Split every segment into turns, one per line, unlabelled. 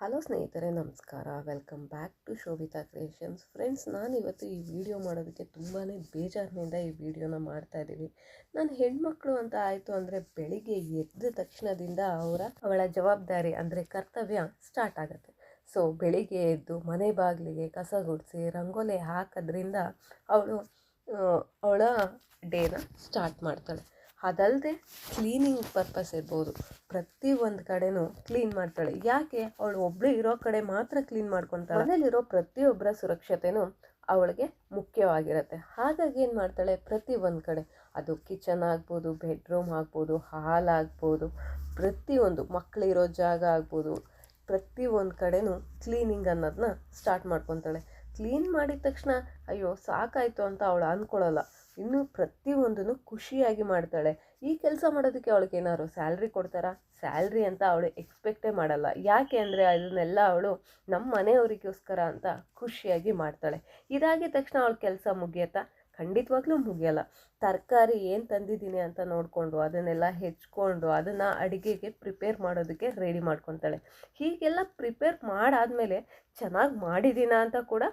Hello ಸ್ನೇಹಿತರೆ, ನಮಸ್ಕಾರ. Welcome back to Shobhita Creations friends ನಾನು ಇವತ್ತು ಈ ವಿಡಿಯೋ ಮಾಡೋದಕ್ಕೆ ತುಂಬಾ ಬೇಜಾರಿನಿಂದ ಈ ವಿಡಿಯೋನ ಮಾಡ್ತಾ ಇದ್ದೀವಿ. ನಾನು ಹೆಣ್ಮಕ್ಳು ಅಂತ ಆಯಿತು ಅಂದರೆ ಬೆಳಿಗ್ಗೆ ಎದ್ದ ತಕ್ಷಣದಿಂದ ಅವರ, ಅವಳ ಜವಾಬ್ದಾರಿ ಅಂದರೆ ಕರ್ತವ್ಯ ಸ್ಟಾರ್ಟ್ ಆಗುತ್ತೆ. ಸೊ ಬೆಳಿಗ್ಗೆ ಎದ್ದು ಮನೆ ಬಾಗಿಲಿಗೆ ಕಸ ಗುಡಿಸಿ, ರಂಗೋಲಿ ಹಾಕೋದ್ರಿಂದ ಅವಳು ಅವಳ ಡೇನ ಸ್ಟಾರ್ಟ್ ಮಾಡ್ತಾಳೆ. ಅದಲ್ಲದೆ ಕ್ಲೀನಿಂಗ್ ಪರ್ಪಸ್ ಇರ್ಬೋದು. ಪ್ರತಿ ಒಂದು ಕಡೆನೂ ಕ್ಲೀನ್ ಮಾಡ್ತಾಳೆ. ಯಾಕೆ? ಅವಳು ಒಬ್ಬಳು ಇರೋ ಕಡೆ ಮಾತ್ರ ಕ್ಲೀನ್ ಮಾಡ್ಕೊತಾಳೆ. ಮನೇಲಿರೋ ಪ್ರತಿಯೊಬ್ಬರ ಸುರಕ್ಷತೆನೂ ಅವಳಿಗೆ ಮುಖ್ಯವಾಗಿರುತ್ತೆ. ಹಾಗಾಗಿ ಏನು ಮಾಡ್ತಾಳೆ? ಪ್ರತಿ ಒಂದು ಕಡೆ. ಅದು ಕಿಚನ್ ಆಗ್ಬೋದು ಬೆಡ್ರೂಮ್ ಆಗ್ಬೋದು ಹಾಲ್ ಆಗ್ಬೋದು ಪ್ರತಿಯೊಂದು ಮಕ್ಕಳಿರೋ ಜಾಗ ಆಗ್ಬೋದು, ಪ್ರತಿ ಒಂದು ಕಡೆನೂ ಕ್ಲೀನಿಂಗ್ ಅನ್ನೋದನ್ನ ಸ್ಟಾರ್ಟ್ ಮಾಡ್ಕೊತಾಳೆ. ಕ್ಲೀನ್ ಮಾಡಿದ ತಕ್ಷಣ, ಅಯ್ಯೋ, ಸಾಕಾಯಿತು ಅಂತ ಅವಳು ಅಂದ್ಕೊಳ್ಳಲ್ಲ ಇನ್ನು ಪ್ರತಿಯೊಂದನ್ನು ಖುಷಿಯಾಗಿ ಮಾಡ್ತಾಳೆ. ಈ ಕೆಲಸ ಮಾಡೋದಕ್ಕೆ ಅವಳಿಗೆ ಏನಾದ್ರು ಸ್ಯಾಲ್ರಿ ಕೊಡ್ತಾರಾ? ಸ್ಯಾಲ್ರಿ ಅಂತ ಅವಳು ಎಕ್ಸ್ಪೆಕ್ಟೇ ಮಾಡಲ್ಲ. ಯಾಕೆ ಅಂದರೆ ಅದನ್ನೆಲ್ಲ ಅವಳು ನಮ್ಮ ಮನೆಯವರಿಗೋಸ್ಕರ ಅಂತ ಖುಷಿಯಾಗಿ ಮಾಡ್ತಾಳೆ. ಇದಾಗಿದ ತಕ್ಷಣ ಅವಳ ಕೆಲಸ ಮುಗಿಯತ್ತಾ? ಖಂಡಿತವಾಗ್ಲೂ ಮುಗಿಯಲ್ಲ. ತರಕಾರಿ ಏನು ತಂದಿದ್ದೀನಿ ಅಂತ ನೋಡಿಕೊಂಡು ಅದನ್ನೆಲ್ಲ ಹೆಚ್ಕೊಂಡು ಅದನ್ನು ಅಡುಗೆಗೆ ಪ್ರಿಪೇರ್ ಮಾಡೋದಕ್ಕೆ ರೆಡಿ ಮಾಡ್ಕೊತಾಳೆ. ಹೀಗೆಲ್ಲ ಪ್ರಿಪೇರ್ ಮಾಡಾದಮೇಲೆ ಚೆನ್ನಾಗಿ ಮಾಡಿದ್ದೀನ ಅಂತ ಕೂಡ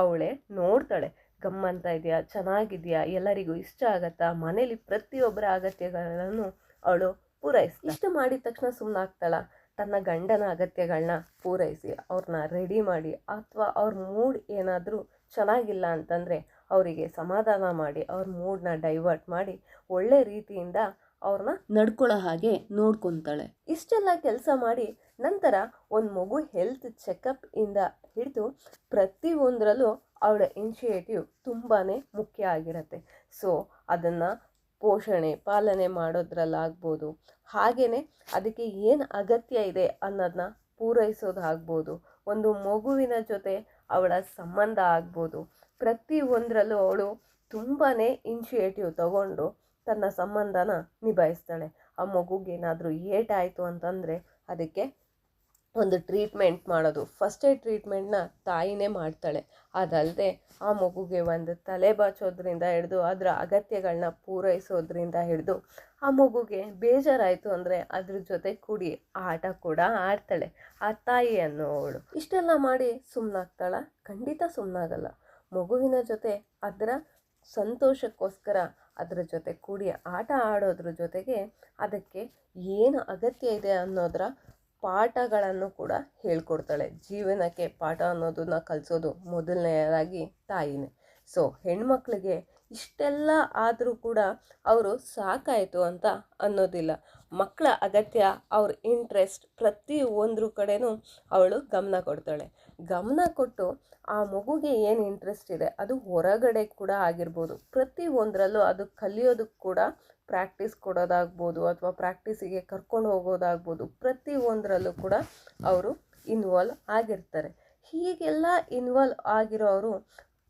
ಅವಳೇ ನೋಡ್ತಾಳೆ. ಗಮ್ಮಂತ ಇದೆಯಾ? ಚೆನ್ನಾಗಿದೆಯಾ? ಎಲ್ಲರಿಗೂ ಇಷ್ಟ ಆಗತ್ತಾ? ಮನೇಲಿ ಪ್ರತಿಯೊಬ್ಬರ ಅಗತ್ಯಗಳನ್ನು ಅವಳು ಪೂರೈಸಿ ಇಷ್ಟು ಮಾಡಿದ ತಕ್ಷಣ ಸುಮ್ಮನಾಗ್ತಾಳ ತನ್ನ ಗಂಡನ ಅಗತ್ಯಗಳನ್ನ ಪೂರೈಸಿ ಅವ್ರನ್ನ ರೆಡಿ ಮಾಡಿ ಅಥವಾ ಅವ್ರ ಮೂಡ್ ಏನಾದರೂ ಚೆನ್ನಾಗಿಲ್ಲ ಅಂತಂದರೆ ಅವರಿಗೆ ಸಮಾಧಾನ ಮಾಡಿ, ಅವ್ರ ಮೂಡನ್ನ ಡೈವರ್ಟ್ ಮಾಡಿ ಒಳ್ಳೆ ರೀತಿಯಿಂದ ಅವ್ರನ್ನ ನಡ್ಕೊಳ್ಳೋ ಹಾಗೆ ನೋಡ್ಕೊತಾಳೆ. ಇಷ್ಟೆಲ್ಲ ಕೆಲಸ ಮಾಡಿ ನಂತರ ಒಂದು ಮಗು ಹೆಲ್ತ್ ಚೆಕಪ್ ಇಂದ ಹಿಡಿದು ಪ್ರತಿಯೊಂದರಲ್ಲೂ ಅವಳ ಇನಿಷಿಯೇಟಿವ್ ತುಂಬಾ ಮುಖ್ಯ ಆಗಿರುತ್ತೆ. ಸೊ ಅದನ್ನು ಪೋಷಣೆ, ಪಾಲನೆ ಮಾಡೋದ್ರಲ್ಲಾಗ್ಬೋದು. ಹಾಗೆಯೇ ಅದಕ್ಕೆ ಏನು ಅಗತ್ಯ ಇದೆ ಅನ್ನೋದನ್ನ ಪೂರೈಸೋದಾಗ್ಬೋದು ಒಂದು ಮಗುವಿನ ಜೊತೆ ಅವಳ ಸಂಬಂಧ ಆಗ್ಬೋದು. ಪ್ರತಿಯೊಂದರಲ್ಲೂ ಅವಳು ತುಂಬಾ ಇನಿಷಿಯೇಟಿವ್ ತಗೊಂಡು ತನ್ನ ಸಂಬಂಧನ ನಿಭಾಯಿಸ್ತಾಳೆ. ಆ ಮಗುಗೇನಾದರೂ ಏಟಾಯಿತು ಅಂತಂದರೆ ಅದಕ್ಕೆ ಒಂದು ಟ್ರೀಟ್ಮೆಂಟ್ ಮಾಡೋದು. ಫಸ್ಟ್ ಏಡ್ ಟ್ರೀಟ್ಮೆಂಟ್ನ ತಾಯಿನೇ ಮಾಡ್ತಾಳೆ. ಅದಲ್ಲದೆ ಆ ಮಗುಗೆ ಒಂದು ತಲೆ ಬಾಚೋದ್ರಿಂದ ಹಿಡಿದು, ಅದರ ಅಗತ್ಯಗಳನ್ನ ಪೂರೈಸೋದ್ರಿಂದ ಹಿಡಿದು, ಆ ಮಗುಗೆ ಬೇಜಾರಾಯಿತು ಅಂದರೆ ಅದ್ರ ಜೊತೆ ಕೂಡಿ ಆಟ ಕೂಡ ಆಡ್ತಾಳೆ. ಆ ತಾಯಿ ಅನ್ನೋವಳು ಇಷ್ಟೆಲ್ಲ ಮಾಡಿ ಸುಮ್ಮನಾಗ್ತಾಳ ಖಂಡಿತ ಸುಮ್ಮನಾಗಲ್ಲ ಮಗುವಿನ ಜೊತೆ ಅದರ ಸಂತೋಷಕ್ಕೋಸ್ಕರ ಅದರ ಜೊತೆ ಕೂಡಿ ಆಟ ಆಡೋದ್ರ ಜೊತೆಗೆ ಅದಕ್ಕೆ ಏನು ಅಗತ್ಯ ಇದೆ ಅನ್ನೋದರ ಪಾಠಗಳನ್ನು ಕೂಡ ಹೇಳ್ಕೊಡ್ತಾಳೆ. ಜೀವನಕ್ಕೆ ಪಾಠ ಅನ್ನೋದನ್ನ ಕಲಿಸೋದು ಮೊದಲನೆಯದಾಗಿ ತಾಯಿನೇ. ಸೊ ಹೆಣ್ಮಕ್ಳಿಗೆ ಇಷ್ಟೆಲ್ಲ ಆದರೂ ಕೂಡ ಅವರು ಸಾಕಾಯಿತು ಅಂತ ಅನ್ನೋದಿಲ್ಲ. ಮಕ್ಕಳ ಅಗತ್ಯ, ಅವ್ರ ಇಂಟ್ರೆಸ್ಟ್ ಪ್ರತಿ ಒಂದ್ರ ಕಡೆನೂ ಅವಳು ಗಮನ ಕೊಡ್ತಾಳೆ. ಗಮನ ಕೊಟ್ಟು ಆ ಮಗುಗೆ ಏನು ಇಂಟ್ರೆಸ್ಟ್ ಇದೆ, ಅದು ಹೊರಗಡೆ ಕೂಡ ಆಗಿರ್ಬೋದು. ಪ್ರತಿ ಒಂದರಲ್ಲೂ ಅದು ಕಲಿಯೋದಕ್ಕೆ ಕೂಡ ಪ್ರಾಕ್ಟೀಸ್ ಕೊಡೋದಾಗ್ಬೋದು ಅಥವಾ ಪ್ರಾಕ್ಟೀಸಿಗೆ ಕರ್ಕೊಂಡು ಹೋಗೋದಾಗ್ಬೋದು ಪ್ರತಿ ಒಂದರಲ್ಲೂ ಕೂಡ ಅವರು ಇನ್ವಾಲ್ವ್ ಆಗಿರ್ತಾರೆ. ಹೀಗೆಲ್ಲ ಇನ್ವಾಲ್ವ್ ಆಗಿರೋರು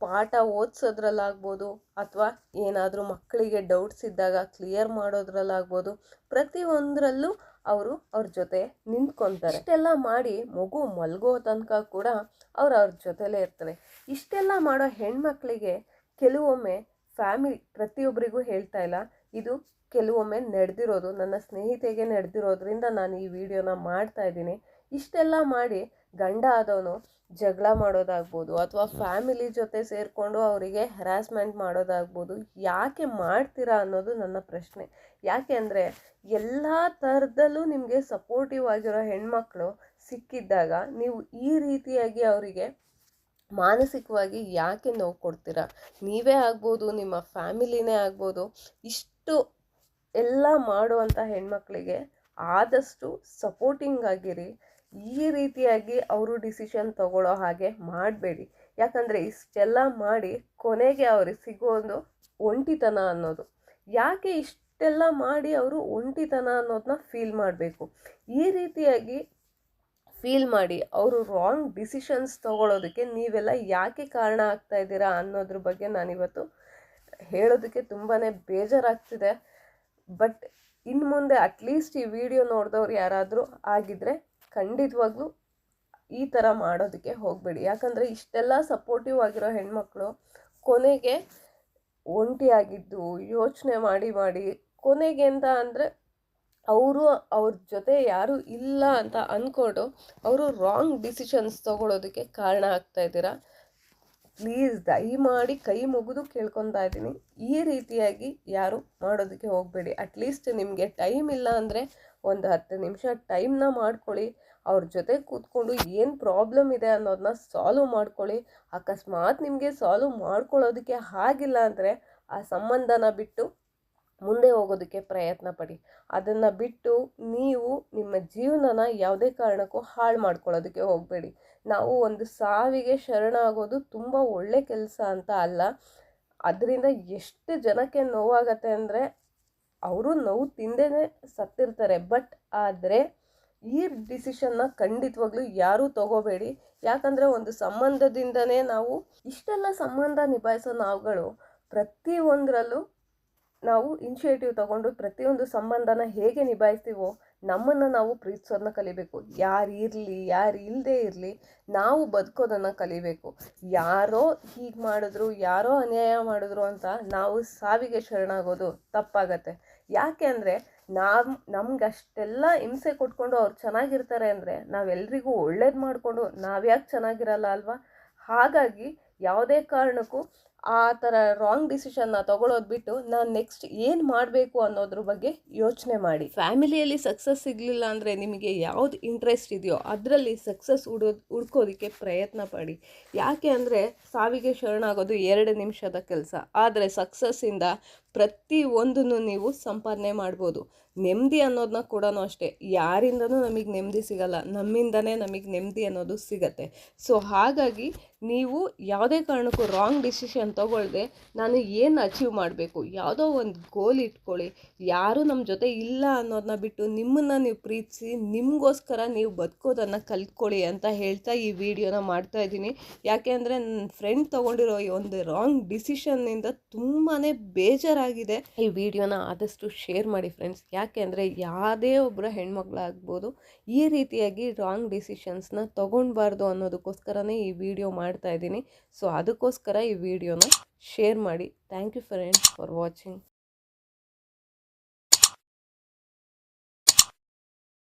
ಪಾಠ ಓದಿಸೋದ್ರಲ್ಲಾಗ್ಬೋದು ಅಥವಾ ಏನಾದರೂ ಮಕ್ಕಳಿಗೆ ಡೌಟ್ಸ್ ಇದ್ದಾಗ ಕ್ಲಿಯರ್ ಮಾಡೋದ್ರಲ್ಲಾಗ್ಬೋದು ಪ್ರತಿಯೊಂದರಲ್ಲೂ ಅವರು ಅವ್ರ ಜೊತೆ ನಿಂತ್ಕೊತಾರೆ. ಇಷ್ಟೆಲ್ಲ ಮಾಡಿ ಮಗು ಮಲಗೋ ತನಕ ಕೂಡ ಅವ್ರು ಅವ್ರ ಜೊತೆಲೇ ಇರ್ತಾರೆ. ಇಷ್ಟೆಲ್ಲ ಮಾಡೋ ಹೆಣ್ಮಕ್ಳಿಗೆ ಕೆಲವೊಮ್ಮೆ ಫ್ಯಾಮಿಲಿ ಪ್ರತಿಯೊಬ್ಬರಿಗೂ ಹೇಳ್ತಾ ಇಲ್ಲ ಇದು ಕೆಲವೊಮ್ಮೆ ನಡೆದಿರೋದು, ನನ್ನ ಸ್ನೇಹಿತೆಗೆ ನಡೆದಿರೋದ್ರಿಂದ ನಾನು ಈ ವಿಡಿಯೋನ ಮಾಡ್ತಾ ಇದ್ದೀನಿ. ಇಷ್ಟೆಲ್ಲ ಮಾಡಿ ಗಂಡ ಆದವನು ಜಗಳ ಮಾಡೋದಾಗ್ಬೋದು ಅಥವಾ ಫ್ಯಾಮಿಲಿ ಜೊತೆ ಸೇರಿಕೊಂಡು ಅವರಿಗೆ ಹೆರಾಸ್ಮೆಂಟ್ ಮಾಡೋದಾಗ್ಬೋದು, ಯಾಕೆ ಮಾಡ್ತೀರಾ ಅನ್ನೋದು ನನ್ನ ಪ್ರಶ್ನೆ. ಯಾಕೆ ಅಂದರೆ ಎಲ್ಲ ಥರದಲ್ಲೂ ನಿಮಗೆ ಸಪೋರ್ಟಿವ್ ಆಗಿರೋ ಹೆಣ್ಮಕ್ಳು ಸಿಕ್ಕಿದ್ದಾಗ ನೀವು ಈ ರೀತಿಯಾಗಿ ಅವರಿಗೆ ಮಾನಸಿಕವಾಗಿ ಯಾಕೆ ನೋವು ಕೊಡ್ತೀರಾ? ನೀವೇ ಆಗ್ಬೋದು, ನಿಮ್ಮ ಫ್ಯಾಮಿಲಿನೇ ಆಗ್ಬೋದು, ಇಷ್ಟು ಎಲ್ಲ ಮಾಡುವಂಥ ಹೆಣ್ಮಕ್ಳಿಗೆ ಆದಷ್ಟು ಸಪೋರ್ಟಿಂಗ್ ಆಗಿರಿ. ಈ ರೀತಿಯಾಗಿ ಅವರು ಡಿಸಿಷನ್ ತಗೊಳ್ಳೋ ಹಾಗೆ ಮಾಡಬೇಡಿ. ಯಾಕಂದರೆ ಇಷ್ಟೆಲ್ಲ ಮಾಡಿ ಕೊನೆಗೆ ಅವ್ರಿಗೆ ಸಿಗೋದು ಒಂಟಿತನ ಅನ್ನೋದು. ಯಾಕೆ ಇಷ್ಟೆಲ್ಲ ಮಾಡಿ ಅವರು ಒಂಟಿತನ ಅನ್ನೋದನ್ನ ಫೀಲ್ ಮಾಡಬೇಕು? ಈ ರೀತಿಯಾಗಿ ಫೀಲ್ ಮಾಡಿ ಅವರು ರಾಂಗ್ ಡಿಸಿಷನ್ಸ್ ತೊಗೊಳೋದಕ್ಕೆ ನೀವೆಲ್ಲ ಯಾಕೆ ಕಾರಣ ಆಗ್ತಾ ಇದ್ದೀರಾ ಅನ್ನೋದ್ರ ಬಗ್ಗೆ ನಾನಿವತ್ತು ಹೇಳೋದಕ್ಕೆ ತುಂಬಾ ಬೇಜಾರಾಗ್ತಿದೆ. ಬಟ್ ಇನ್ನು ಮುಂದೆ ಅಟ್ಲೀಸ್ಟ್ ಈ ವಿಡಿಯೋ ನೋಡಿದವ್ರು ಯಾರಾದರೂ ಆಗಿದ್ದರೆ ಖಂಡಿತವಾಗ್ಲೂ ಈ ಥರ ಮಾಡೋದಕ್ಕೆ ಹೋಗಬೇಡಿ. ಯಾಕಂದರೆ ಇಷ್ಟೆಲ್ಲ ಸಪೋರ್ಟಿವ್ ಆಗಿರೋ ಹೆಣ್ಮಕ್ಳು ಕೊನೆಗೆ ಒಂಟಿಯಾಗಿದ್ದು, ಯೋಚನೆ ಮಾಡಿ ಮಾಡಿ ಕೊನೆಗೆ ಅಂತ ಅಂದರೆ ಅವರು ಅವ್ರ ಜೊತೆ ಯಾರೂ ಇಲ್ಲ ಅಂತ ಅಂದ್ಕೊಂಡು ಅವರು ರಾಂಗ್ ಡಿಸಿಷನ್ಸ್ ತೊಗೊಳೋದಕ್ಕೆ ಕಾರಣ ಆಗ್ತಾ ಇದ್ದೀರಾ? ಪ್ಲೀಸ್ ದಯಮಾಡಿ ಕೈ ಮುಗಿದು ಕೇಳ್ಕೊತಾ ಇದ್ದೀನಿ. ಈ ರೀತಿಯಾಗಿ ಯಾರು ಮಾಡೋದಕ್ಕೆ ಹೋಗಬೇಡಿ. ಅಟ್ಲೀಸ್ಟ್ ನಿಮಗೆ ಟೈಮ್ ಇಲ್ಲ ಅಂದರೆ ಒಂದು ಹತ್ತು ನಿಮಿಷ ಟೈಮ್ನ ಮಾಡ್ಕೊಳ್ಳಿ. ಅವ್ರ ಜೊತೆ ಕೂತ್ಕೊಂಡು ಏನು ಪ್ರಾಬ್ಲಮ್ ಇದೆ ಅನ್ನೋದನ್ನ ಸಾಲ್ವ್ ಮಾಡ್ಕೊಳ್ಳಿ. ಅಕಸ್ಮಾತ್ ನಿಮಗೆ ಸಾಲ್ವ್ ಮಾಡ್ಕೊಳ್ಳೋದಕ್ಕೆ ಆಗಿಲ್ಲ ಅಂದರೆ ಆ ಸಂಬಂಧನ ಬಿಟ್ಟು ಮುಂದೆ ಹೋಗೋದಕ್ಕೆ ಪ್ರಯತ್ನ ಪಡಿ. ಅದನ್ನು ಬಿಟ್ಟು ನೀವು ನಿಮ್ಮ ಜೀವನನ ಯಾವುದೇ ಕಾರಣಕ್ಕೂ ಹಾಳು ಮಾಡ್ಕೊಳ್ಳೋದಕ್ಕೆ ಹೋಗಬೇಡಿ. ನಾವು ಒಂದು ಸಾವಿಗೆ ಶರಣಾಗೋದು ತುಂಬ ಒಳ್ಳೆ ಕೆಲಸ ಅಂತ ಅಲ್ಲ. ಅದರಿಂದ ಎಷ್ಟು ಜನಕ್ಕೆ ನೋವಾಗತ್ತೆ ಅಂದರೆ ಅವರು ನೋವು ತಿಂದೇ ಸತ್ತಿರ್ತಾರೆ. ಬಟ್ ಆದರೆ ಈ ಡಿಸಿಷನ್ನ ಖಂಡಿತವಾಗ್ಲೂ ಯಾರೂ ತಗೋಬೇಡಿ. ಯಾಕಂದರೆ ಒಂದು ಸಂಬಂಧದಿಂದನೇ ನಾವು ಇಷ್ಟೆಲ್ಲ ಸಂಬಂಧ ನಿಭಾಯಿಸೋ ನಾವುಗಳು ಪ್ರತಿಯೊಂದರಲ್ಲೂ ನಾವು ಇನಿಷಿಯೇಟಿವ್ ತಗೊಂಡು ಪ್ರತಿಯೊಂದು ಸಂಬಂಧನ ಹೇಗೆ ನಿಭಾಯಿಸ್ತೀವೋ ನಮ್ಮನ್ನು ನಾವು ಪ್ರೀತಿಸೋದನ್ನ ಕಲಿಬೇಕು. ಯಾರು ಇರಲಿ, ಯಾರು ಇಲ್ಲದೆ ಇರಲಿ ನಾವು ಬದುಕೋದನ್ನು ಕಲಿಬೇಕು. ಯಾರೋ ಹೀಗೆ ಮಾಡಿದ್ರು, ಯಾರೋ ಅನ್ಯಾಯ ಮಾಡಿದ್ರು ಅಂತ ನಾವು ಸಾವಿಗೆ ಶರಣಾಗೋದು ತಪ್ಪಾಗತ್ತೆ. ಯಾಕೆ ಅಂದರೆ ನಾವು ನಮ್ಗೆ ಅಷ್ಟೆಲ್ಲ ಹಿಂಸೆ ಕೊಟ್ಕೊಂಡು ಅವ್ರು ಚೆನ್ನಾಗಿರ್ತಾರೆ ಅಂದರೆ ನಾವೆಲ್ರಿಗೂ ಒಳ್ಳೇದು ಮಾಡಿಕೊಂಡು ನಾವ್ಯಾಕೆ ಚೆನ್ನಾಗಿರಲ್ಲ ಅಲ್ವಾ? ಹಾಗಾಗಿ ಯಾವುದೇ ಕಾರಣಕ್ಕೂ ಆ ಥರ ರಾಂಗ್ ಡಿಸಿಷನ್ನ ತಗೊಳ್ಳೋದು ಬಿಟ್ಟು ನಾನು ನೆಕ್ಸ್ಟ್ ಏನು ಮಾಡಬೇಕು ಅನ್ನೋದ್ರ ಬಗ್ಗೆ ಯೋಚನೆ ಮಾಡಿ. ಫ್ಯಾಮಿಲಿಯಲ್ಲಿ ಸಕ್ಸಸ್ ಸಿಗಲಿಲ್ಲ ಅಂದರೆ ನಿಮಗೆ ಯಾವ್ದು ಇಂಟ್ರೆಸ್ಟ್ ಇದೆಯೋ ಅದರಲ್ಲಿ ಸಕ್ಸಸ್ ಹುಡೋದು ಹುಡ್ಕೋದಕ್ಕೆ ಪ್ರಯತ್ನ ಪಡಿ. ಯಾಕೆ ಅಂದರೆ ಸಾವಿಗೆ ಶರಣಾಗೋದು ಎರಡು ನಿಮಿಷದ ಕೆಲಸ. ಆದರೆ ಸಕ್ಸಸ್ಸಿಂದ ಪ್ರತಿ ಒಂದನ್ನು ನೀವು ಸಂಪಾದನೆ ಮಾಡ್ಬೋದು. ನೆಮ್ಮದಿ ಅನ್ನೋದನ್ನ ಕೂಡ ಅಷ್ಟೇ. ಯಾರಿಂದನೂ ನಮಗೆ ನೆಮ್ಮದಿ ಸಿಗಲ್ಲ. ನಮ್ಮಿಂದನೇ ನಮಗೆ ನೆಮ್ಮದಿ ಅನ್ನೋದು ಸಿಗತ್ತೆ. ಸೊ ಹಾಗಾಗಿ ನೀವು ಯಾವುದೇ ಕಾರಣಕ್ಕೂ ರಾಂಗ್ ಡಿಸಿಷನ್ ತೊಗೊಳ್ದೆ ನಾನು ಏನು ಅಚೀವ್ ಮಾಡಬೇಕು? ಯಾವುದೋ ಒಂದು ಗೋಲ್ ಇಟ್ಕೊಳ್ಳಿ. ಯಾರೂ ನಮ್ಮ ಜೊತೆ ಇಲ್ಲ ಅನ್ನೋದನ್ನ ಬಿಟ್ಟು ನಿಮ್ಮನ್ನು ನೀವು ಪ್ರೀತಿಸಿ, ನಿಮಗೋಸ್ಕರ ನೀವು ಬದುಕೋದನ್ನು ಕಲ್ತ್ಕೊಳ್ಳಿ ಅಂತ ಹೇಳ್ತಾ ಈ ವಿಡಿಯೋನ ಮಾಡ್ತಾ ಇದ್ದೀನಿ. ಯಾಕೆ ಅಂದರೆ ನನ್ನ ಫ್ರೆಂಡ್ ತೊಗೊಂಡಿರೋ ಈ ಒಂದು ರಾಂಗ್ ಡಿಸಿಷನ್ನಿಂದ ತುಂಬಾ ಬೇಜಾರಾಗಿದೆ ಈ ವಿಡಿಯೋನ ಆದಷ್ಟು ಶೇರ್ ಮಾಡಿ ಫ್ರೆಂಡ್ಸ್. ಯಾಕೆ ಅಂದರೆ ಯಾವುದೇ ಒಬ್ಬರ ಹೆಣ್ಮಕ್ಳಾಗ್ಬೋದು ಈ ರೀತಿಯಾಗಿ ರಾಂಗ್ ಡಿಸಿಷನ್ಸ್ನ ತೊಗೊಳ್ಬಾರ್ದು ಅನ್ನೋದಕ್ಕೋಸ್ಕರನೇ ಈ ವಿಡಿಯೋ ಮಾಡ್ತಾ ಇದ್ದೀನಿ. ಸೊ ಅದಕ್ಕೋಸ್ಕರ ಈ ವಿಡಿಯೋನ ಶೇರ್ ಮಾಡಿ. Thank you friends for watching